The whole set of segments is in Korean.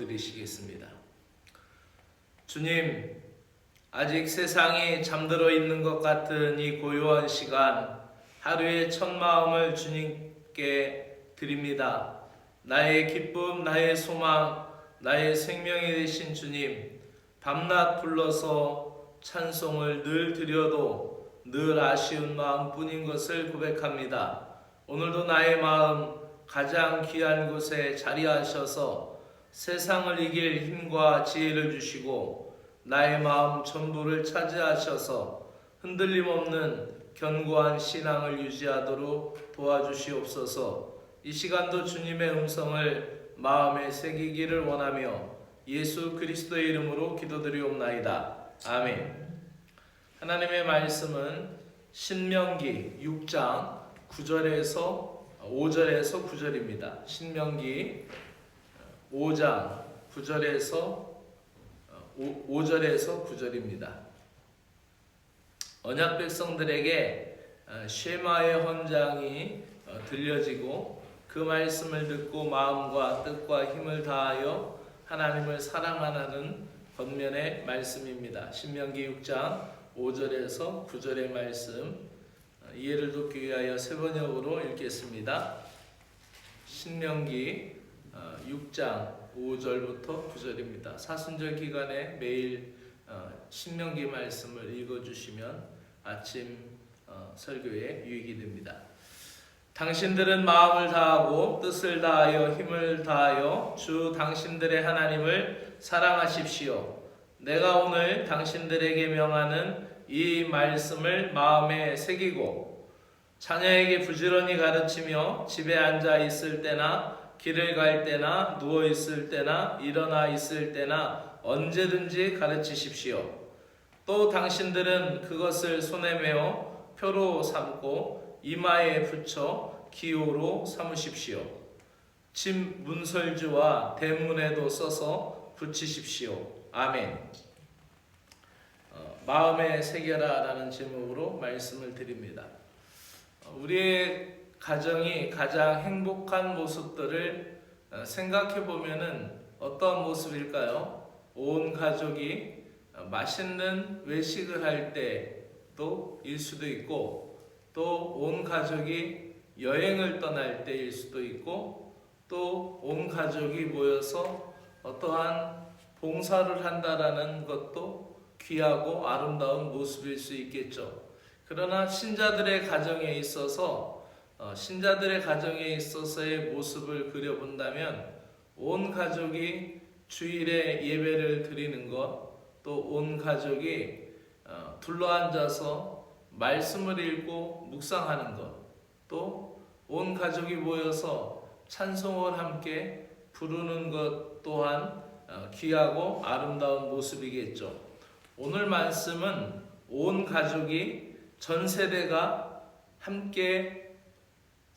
기도드리시겠습니다. 주님, 아직 세상이 잠들어 있는 것 같은 이 고요한 시간, 하루의 첫 마음을 주님께 드립니다. 나의 기쁨, 나의 소망, 나의 생명이 되신 주님, 밤낮 불러서 찬송을 늘 드려도 늘 아쉬운 마음뿐인 것을 고백합니다. 오늘도 나의 마음 가장 귀한 곳에 자리하셔서 세상을 이길 힘과 지혜를 주시고 나의 마음 전부를 차지하셔서 흔들림 없는 견고한 신앙을 유지하도록 도와주시옵소서. 이 시간도 주님의 음성을 마음에 새기기를 원하며 예수 그리스도의 이름으로 기도드리옵나이다. 아멘. 하나님의 말씀은 신명기 6장 9절에서 5절에서 9절입니다. 신명기 5장 9절에서 5 절에서 9절입니다. 언약 백성들에게 쉐마의 헌장이 들려지고 그 말씀을 듣고 마음과 뜻과 힘을 다하여 하나님을 사랑하는 겉면의 말씀입니다. 신명기 6장 5절에서 9절의 말씀 이해를 돕기 위하여 세 번역으로 읽겠습니다. 신명기 6장 5절부터 9절입니다. 사순절 기간에 매일 신명기 말씀을 읽어주시면 아침 설교에 유익이 됩니다. 당신들은 마음을 다하고 뜻을 다하여 힘을 다하여 주 당신들의 하나님을 사랑하십시오. 내가 오늘 당신들에게 명하는 이 말씀을 마음에 새기고 자녀에게 부지런히 가르치며 집에 앉아 있을 때나 길을 갈 때나 누워 있을 때나 일어나 있을 때나 언제든지 가르치십시오. 또 당신들은 그것을 손에 메어 표로 삼고 이마에 붙여 기호로 삼으십시오. 집 문설주와 대문에도 써서 붙이십시오. 아멘. 어, 마음에 새겨라라는 제목으로 말씀을 드립니다. 어, 우리의 가정이 가장 행복한 모습들을 어, 생각해 보면은 어떤 모습일까요? 온 가족이 어, 맛있는 외식을 할 때도 일 수도 있고 또 온 가족이 여행을 떠날 때일 수도 있고 또 온 가족이 모여서 어떠한 봉사를 한다라는 것도 귀하고 아름다운 모습일 수 있겠죠. 그러나 신자들의 가정에 있어서 어, 신자들의 가정에 있어서의 모습을 그려본다면 온 가족이 주일에 예배를 드리는 것, 또 온 가족이 어, 둘러앉아서 말씀을 읽고 묵상하는 것, 또 온 가족이 모여서 찬송을 함께 부르는 것 또한 어, 귀하고 아름다운 모습이겠죠. 오늘 말씀은 온 가족이 전 세대가 함께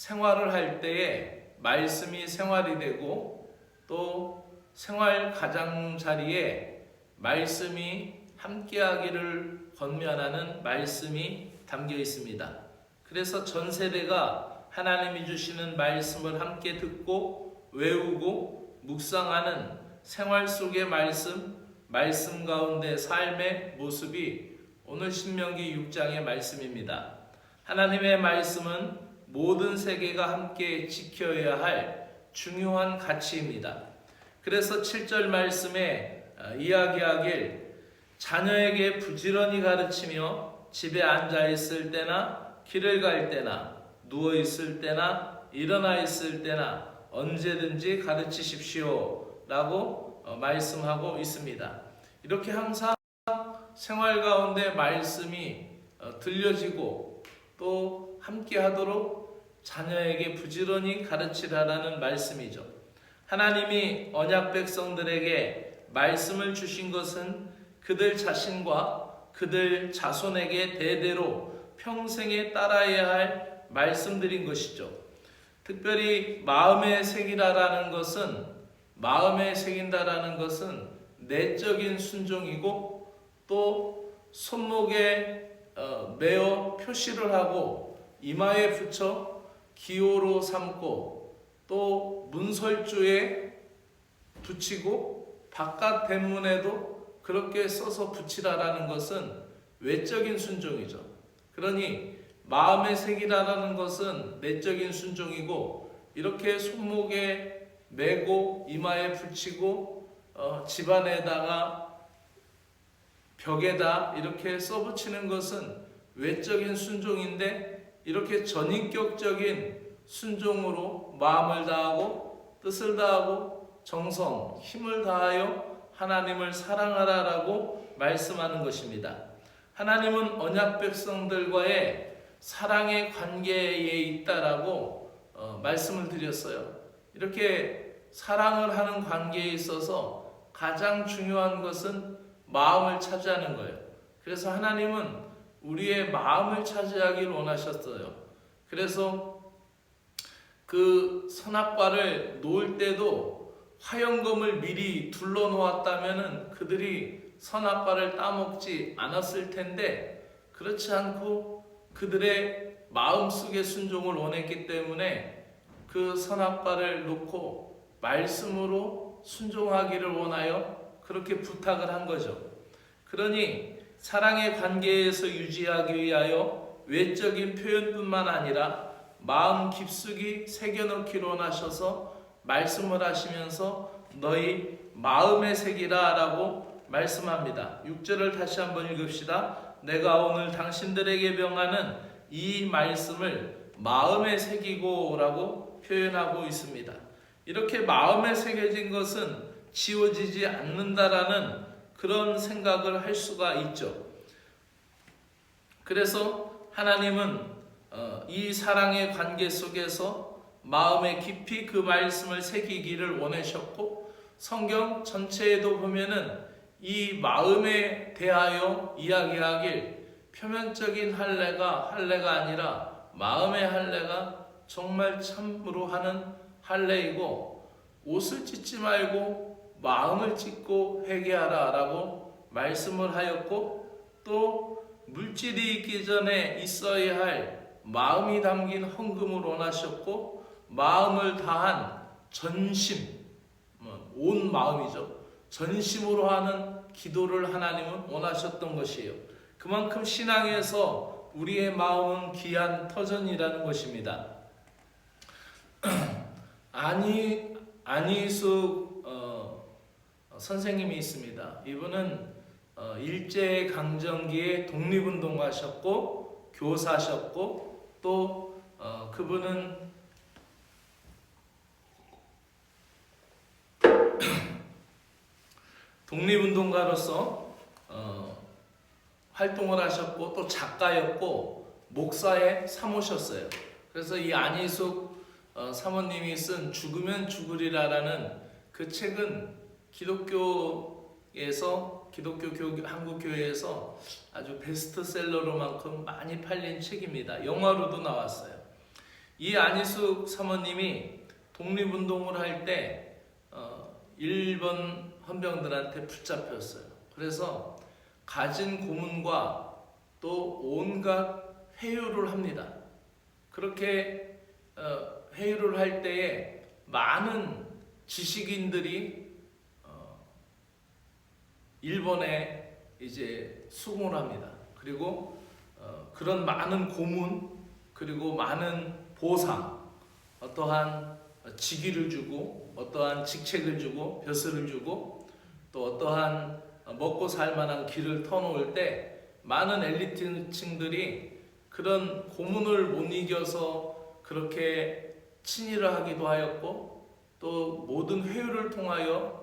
생활을 할 때에 말씀이 생활이 되고 또 생활 가장자리에 말씀이 함께하기를 권면하는 말씀이 담겨 있습니다. 그래서 전 세대가 하나님이 주시는 말씀을 함께 듣고 외우고 묵상하는 생활 속의 말씀, 말씀 가운데 삶의 모습이 오늘 신명기 6장의 말씀입니다. 하나님의 말씀은 모든 세계가 함께 지켜야 할 중요한 가치입니다. 그래서 7절 말씀에 이야기하길 자녀에게 부지런히 가르치며 집에 앉아 있을 때나 길을 갈 때나 누워 있을 때나 일어나 있을 때나 언제든지 가르치십시오. 라고 말씀하고 있습니다. 이렇게 항상 생활 가운데 말씀이 들려지고 또 함께 하도록 자녀에게 부지런히 가르치라라는 말씀이죠. 하나님이 언약 백성들에게 말씀을 주신 것은 그들 자신과 그들 자손에게 대대로 평생에 따라야 할 말씀들인 것이죠. 특별히 마음에 새기라라는 것은 마음에 새긴다라는 것은 내적인 순종이고 또 손목에 어, 매어 표시를 하고 이마에 붙여 기호로 삼고 또 문설주에 붙이고 바깥 대문에도 그렇게 써서 붙이라라는 것은 외적인 순종이죠. 그러니 마음의 색이라는 것은 내적인 순종이고 이렇게 손목에 매고 이마에 붙이고 어, 집안에다가 벽에다 이렇게 써붙이는 것은 외적인 순종인데 이렇게 전인격적인 순종으로 마음을 다하고 뜻을 다하고 정성, 힘을 다하여 하나님을 사랑하라라고 말씀하는 것입니다. 하나님은 언약 백성들과의 사랑의 관계에 있다라고 어, 말씀을 드렸어요. 이렇게 사랑을 하는 관계에 있어서 가장 중요한 것은 마음을 차지하는 거예요. 그래서 하나님은 우리의 마음을 차지하길 원하셨어요. 그래서 그 선악과를 놓을 때도 화영검을 미리 둘러 놓았다면은 그들이 선악과를 따먹지 않았을 텐데 그렇지 않고 그들의 마음속의 순종을 원했기 때문에 그 선악과를 놓고 말씀으로 순종하기를 원하여 그렇게 부탁을 한 거죠. 그러니 사랑의 관계에서 유지하기 위하여 외적인 표현뿐만 아니라 마음 깊숙이 새겨넣기로 원하셔서 말씀을 하시면서 너희 마음의 색이라라고 말씀합니다. 6절을 다시 한번 읽읍시다. 내가 오늘 당신들에게 명하는 이 말씀을 마음에 새기고 라고 표현하고 있습니다. 이렇게 마음에 새겨진 것은 지워지지 않는다라는 그런 생각을 할 수가 있죠. 그래서 하나님은 어, 이 사랑의 관계 속에서 마음에 깊이 그 말씀을 새기기를 원하셨고 성경 전체에도 보면은 이 마음에 대하여 이야기하길 표면적인 할례가 할례가 아니라 마음의 할례가 정말 참으로 하는 할례이고 옷을 찢지 말고 마음을 찢고 회개하라 라고 말씀을 하였고 또 물질이 있기 전에 있어야 할 마음이 담긴 헌금을 원하셨고 마음을 다한 전심 뭐온 마음이죠 전심으로 하는 기도를 하나님은 원하셨던 것이에요. 그만큼 신앙에서 우리의 마음은 귀한 터전이라는 것입니다. 아니 안희숙 어, 선생님이 있습니다. 이분은 어, 일제 강점기에 독립운동하셨고 교사셨고 또 어, 그분은 독립운동가로서 어, 활동을 하셨고 또 작가였고 목사에 사모셨어요. 그래서 이 안희숙 어, 사모님이 쓴 죽으면 죽으리라라는 그 책은 기독교에서 기독교 교, 한국 교회에서 아주 베스트셀러로만큼 많이 팔린 책입니다. 영화로도 나왔어요. 이 안희숙 사모님이 독립운동을 할때 어, 일본 헌병들한테 붙잡혔어요. 그래서 가진 고문과 또 온갖 회유를 합니다. 그렇게 어, 회유를 할 때에 많은 지식인들이 어, 일본에 이제 수긍을 합니다. 그리고 어, 그런 많은 고문 그리고 많은 보상 어떠한 직위를 주고 어떠한 직책을 주고 벼슬을 주고 또 어떠한 먹고 살 만한 길을 터놓을 때 많은 엘리트층들이 그런 고문을 못 이겨서 그렇게 친일을 하기도 하였고 또 모든 회유를 통하여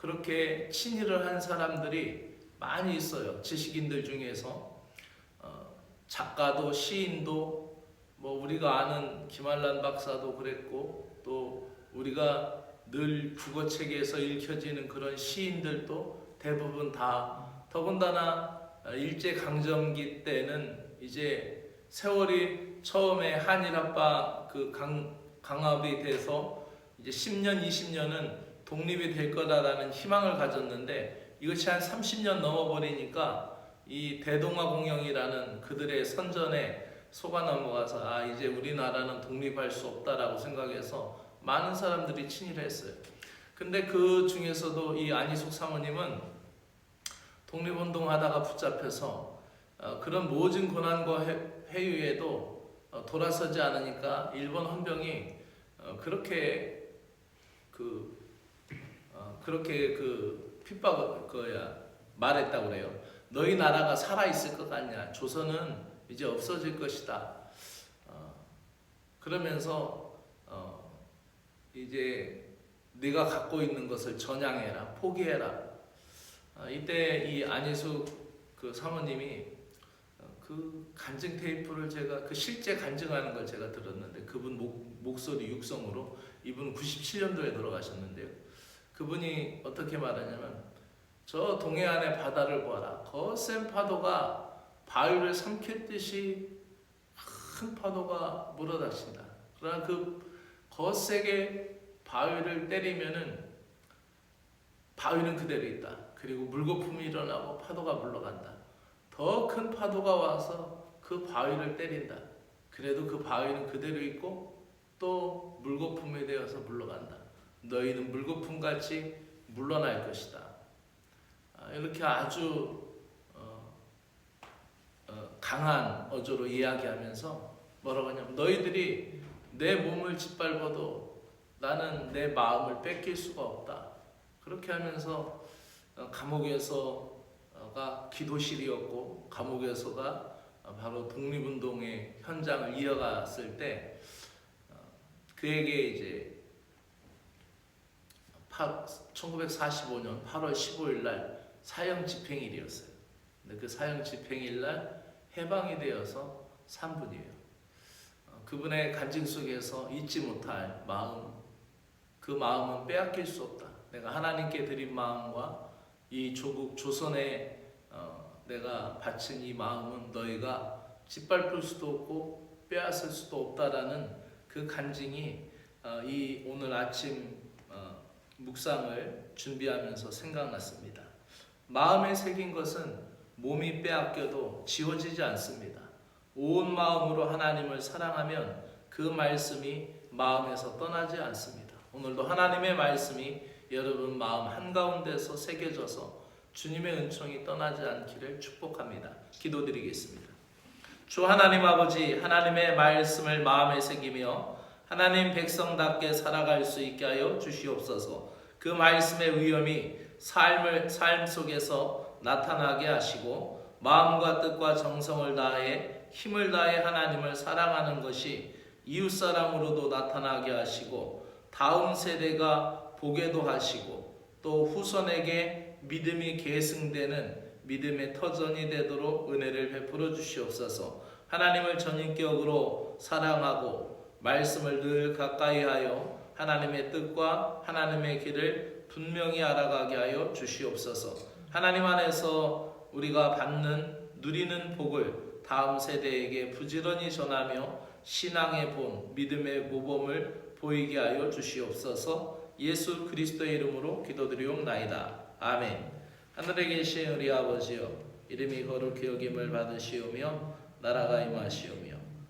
그렇게 친일을 한 사람들이 많이 있어요. 지식인들 중에서 어, 작가도 시인도 뭐 우리가 아는 김한란 박사도 그랬고 또 우리가 늘 국어책에서 읽혀지는 그런 시인들도 대부분 다 더군다나 일제 강점기 때는 이제 세월이 처음에 한일 합방 그 강, 강압이 돼서 이제 10년 20년은 독립이 될 거다라는 희망을 가졌는데 이것이 한 30년 넘어버리니까 이 대동아 공영이라는 그들의 선전에 속아 넘어가서 아 이제 우리나라는 독립할 수 없다라고 생각해서 많은 사람들이 친일했어요. 근데 그 중에서도 이 안희숙 사모님은 독립운동 하다가 붙잡혀서 어, 그런 모진 고난과 회- 회유에도 어, 돌아서지 않으니까 일본 헌병이 어, 그렇게 그 어, 그렇게 그 핍박 그야 말했다고 그래요. 너희 나라가 살아 있을 것 같냐? 조선은 이제 없어질 것이다. 어, 그러면서 어, 이제 네가 갖고 있는 것을 전향해라, 포기해라. 어, 이때 이 안희숙 그 사모님이 어, 그 간증 테이프를 제가 그 실제 간증하는 걸 제가 들었는데 그분 목, 목소리 육성으로 이분 97년도에 돌아가셨는데요. 그분이 어떻게 말하냐면 저 동해안의 바다를 보아라. 거센 파도가 바위를 삼켰듯이 큰 파도가 물어닥친다. 그러나 그 거세게 바위를 때리면은 바위는 그대로 있다. 그리고 물거품이 일어나고 파도가 물러간다. 더 큰 파도가 와서 그 바위를 때린다. 그래도 그 바위는 그대로 있고 또 물거품에 되어서 물러간다. 너희는 물거품 같이 물러날 것이다. 아, 이렇게 아주 어, 어, 강한 어조로 이야기하면서 뭐라고 하냐면 너희들이 내 몸을 짓밟아도 나는 내 마음을 뺏길 수가 없다. 그렇게 하면서 어, 감옥에서가 기도실이었고 감옥에서가 바로 독립운동의 현장을 이어갔을 때 어, 그에게 이제 1945년 8월 15일 날 사형 집행일이었어요. 근데 그 사형 집행일 날 해방이 되어서 3분이에요. 그분의 간증 속에서 잊지 못할 마음, 그 마음은 빼앗길 수 없다. 내가 하나님께 드린 마음과 이 조국 조선에 어, 내가 바친 이 마음은 너희가 짓밟을 수도 없고 빼앗을 수도 없다라는 그 간증이 어, 이 오늘 아침 어, 묵상을 준비하면서 생각났습니다. 마음에 새긴 것은 몸이 빼앗겨도 지워지지 않습니다. 온 마음으로 하나님을 사랑하면 그 말씀이 마음에서 떠나지 않습니다. 오늘도 하나님의 말씀이 여러분 마음 한가운데서 새겨져서 주님의 은총이 떠나지 않기를 축복합니다. 기도드리겠습니다. 주 하나님 아버지 하나님의 말씀을 마음에 새기며 하나님 백성답게 살아갈 수 있게 하여 주시옵소서. 그 말씀의 위엄이 삶을 삶 속에서 나타나게 하시고 마음과 뜻과 정성을 다해 힘을 다해 하나님을 사랑하는 것이 이웃 사랑으로도 나타나게 하시고 다음 세대가 보게도 하시고 또 후손에게 믿음이 계승되는 믿음의 터전이 되도록 은혜를 베풀어 주시옵소서. 하나님을 전인격으로 사랑하고 말씀을 늘 가까이 하여 하나님의 뜻과 하나님의 길을 분명히 알아가게 하여 주시옵소서. 하나님 안에서 우리가 받는 누리는 복을 다음 세대에게 부지런히 전하며 신앙의 본, 믿음의 모범을 보이게 하여 주시옵소서. 예수 그리스도의 이름으로 기도드리옵나이다. 아멘. 하늘에 계신 우리 아버지여, 이름이 거룩히 여김을 받으시오며 나라가 임하시오며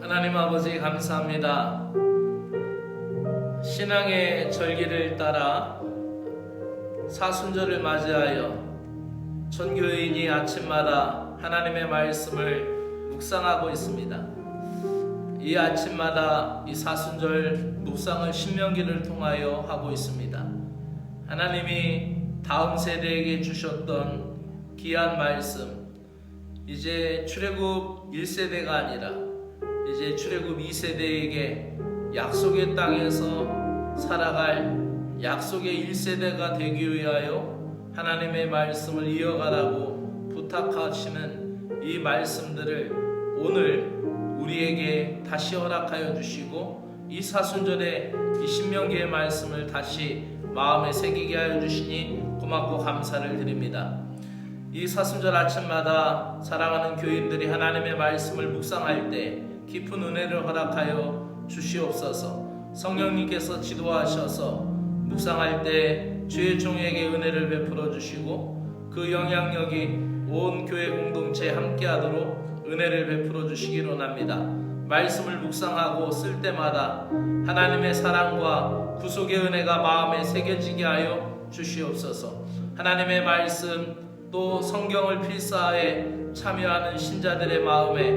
하나님 아버지 감사합니다. 신앙의 절기를 따라 사순절을 맞이하여 전교인이 아침마다 하나님의 말씀을 묵상하고 있습니다. 이 아침마다 이 사순절 묵상을 신명기를 통하여 하고 있습니다. 하나님이 다음 세대에게 주셨던 귀한 말씀, 이제 출애굽 1세대가 아니라 이제 출애굽 2세대에게 약속의 땅에서 살아갈 약속의 1세대가 되기 위하여 하나님의 말씀을 이어가라고 부탁하시는 이 말씀들을 오늘 우리에게 다시 허락하여 주시고 이 사순절에 이 신명기의 말씀을 다시 마음에 새기게 하여 주시니 고맙고 감사를 드립니다. 이 사순절 아침마다 사랑하는 교인들이 하나님의 말씀을 묵상할 때 깊은 은혜를 허락하여 주시옵소서. 성령님께서 지도하셔서 묵상할 때 주의 종에게 은혜를 베풀어 주시고 그 영향력이 온 교회 공동체에 함께하도록 은혜를 베풀어 주시기로 합니다. 말씀을 묵상하고 쓸 때마다 하나님의 사랑과 구속의 은혜가 마음에 새겨지게 하여 주시옵소서. 하나님의 말씀 또 성경을 필사에 참여하는 신자들의 마음에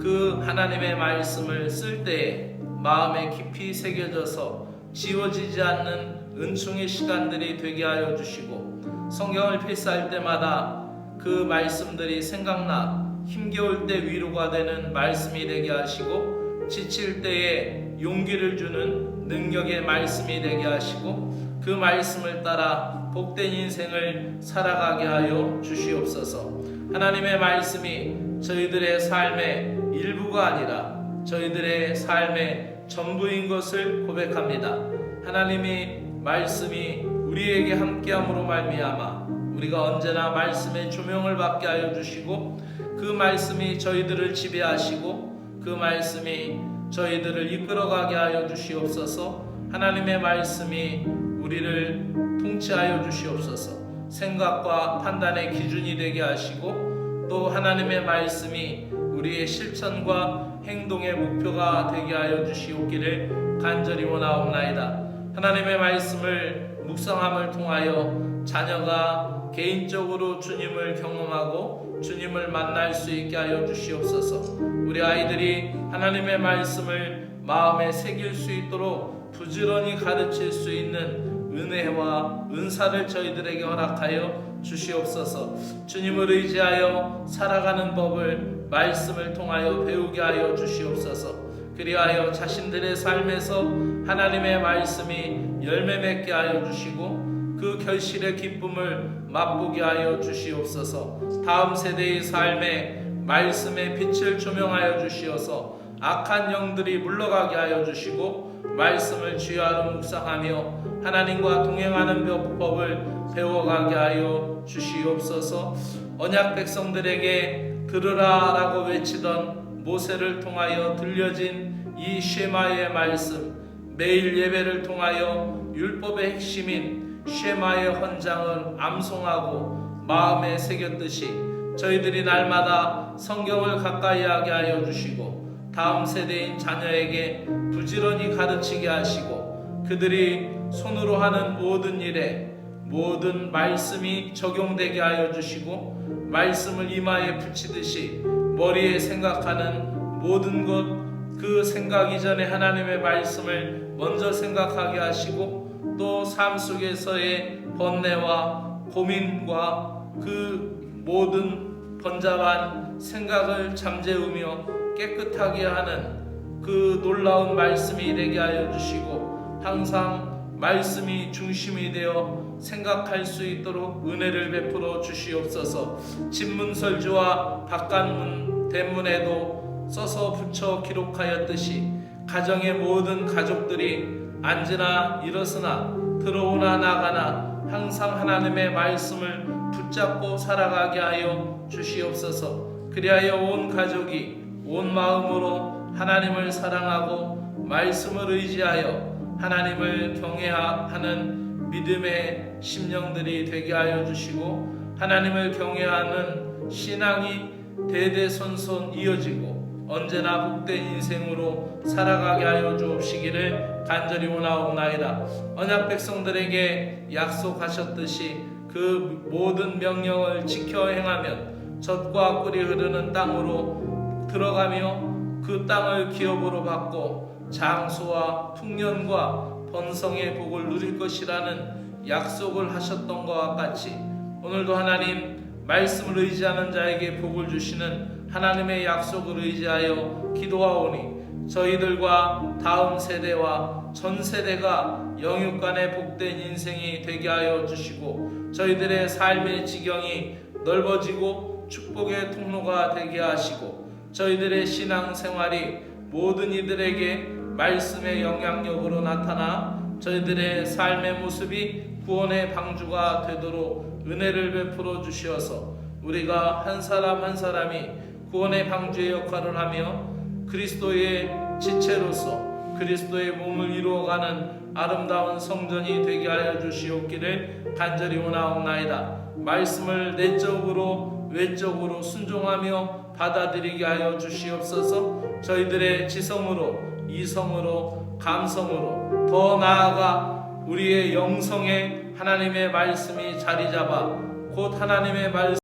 그 하나님의 말씀을 쓸 때에 마음에 깊이 새겨져서 지워지지 않는 은총의 시간들이 되게 하여 주시고 성경을 필사할 때마다 그 말씀들이 생각나 힘겨울 때 위로가 되는 말씀이 되게 하시고 지칠 때에 용기를 주는 능력의 말씀이 되게 하시고 그 말씀을 따라 복된 인생을 살아가게 하여 주시옵소서. 하나님의 말씀이 저희들의 삶의 일부가 아니라 저희들의 삶의 전부인 것을 고백합니다. 하나님이 말씀이 우리에게 함께함으로 말미암아 우리가 언제나 말씀의 조명을 받게 하여 주시고 그 말씀이 저희들을 지배하시고 그 말씀이 저희들을 이끌어가게 하여 주시옵소서. 하나님의 말씀이 우리를 통치하여 주시옵소서. 생각과 판단의 기준이 되게 하시고 또 하나님의 말씀이 우리의 실천과 행동의 목표가 되게 하여 주시옵기를 간절히 원하옵나이다. 하나님의 말씀을 묵상함을 통하여 자녀가 개인적으로 주님을 경험하고 주님을 만날 수 있게 하여 주시옵소서. 우리 아이들이 하나님의 말씀을 마음에 새길 수 있도록 부지런히 가르칠 수 있는 은혜와 은사를 저희들에게 허락하여 주시옵소서. 주님을 의지하여 살아가는 법을 말씀을 통하여 배우게 하여 주시옵소서. 그리하여 자신들의 삶에서 하나님의 말씀이 열매 맺게 하여 주시고 그 결실의 기쁨을 맛보게 하여 주시옵소서. 다음 세대의 삶에 말씀의 빛을 조명하여 주시어서 악한 영들이 물러가게 하여 주시고 말씀을 주야로 묵상하며 하나님과 동행하는 법을 배워가게 하여 주시옵소서. 언약 백성들에게 들으라라고 외치던 모세를 통하여 들려진 이 쉐마의 말씀 매일 예배를 통하여 율법의 핵심인 쉐마의 헌장을 암송하고 마음에 새겼듯이 저희들이 날마다 성경을 가까이 하게 하여 주시고 다음 세대인 자녀에게 부지런히 가르치게 하시고 그들이 손으로 하는 모든 일에 모든 말씀이 적용되게 하여 주시고 말씀을 이마에 붙이듯이 머리에 생각하는 모든 것 그 생각 이전에 하나님의 말씀을 먼저 생각하게 하시고 또 삶 속에서의 번뇌와 고민과 그 모든 번잡한 생각을 잠재우며 깨끗하게 하는 그 놀라운 말씀이 되게 하여 주시고 항상 말씀이 중심이 되어 생각할 수 있도록 은혜를 베풀어 주시옵소서. 집문설주와 바깥문 대문에도 써서 붙여 기록하였듯이 가정의 모든 가족들이 앉으나 일어서나 들어오나 나가나 항상 하나님의 말씀을 붙잡고 살아가게 하여 주시옵소서. 그리하여 온 가족이 온 마음으로 하나님을 사랑하고 말씀을 의지하여 하나님을 경외하는 믿음의 심령들이 되게 하여 주시고 하나님을 경외하는 신앙이 대대손손 이어지고 언제나 복된 인생으로 살아가게 하여 주옵시기를 간절히 원하옵나이다. 언약 백성들에게 약속하셨듯이 그 모든 명령을 지켜 행하면 젖과 꿀이 흐르는 땅으로 들어가며 그 땅을 기업으로 받고 장수와 풍년과 번성의 복을 누릴 것이라는 약속을 하셨던 것과 같이 오늘도 하나님 말씀을 의지하는 자에게 복을 주시는 하나님의 약속을 의지하여 기도하오니 저희들과 다음 세대와 전 세대가 영육간의 복된 인생이 되게 하여 주시고 저희들의 삶의 지경이 넓어지고 축복의 통로가 되게 하시고 저희들의 신앙 생활이 모든 이들에게 말씀의 영향력으로 나타나 저희들의 삶의 모습이 구원의 방주가 되도록 은혜를 베풀어 주시어서 우리가 한 사람 한 사람이 구원의 방주의 역할을 하며 그리스도의 지체로서 그리스도의 몸을 이루어가는 아름다운 성전이 되게 하여 주시옵기를 간절히 원하옵나이다. 말씀을 내적으로 외적으로 순종하며 받아들이게 하여 주시옵소서. 저희들의 지성으로 이성으로 감성으로 더 나아가 우리의 영성에 하나님의 말씀이 자리 잡아 곧 하나님의 말씀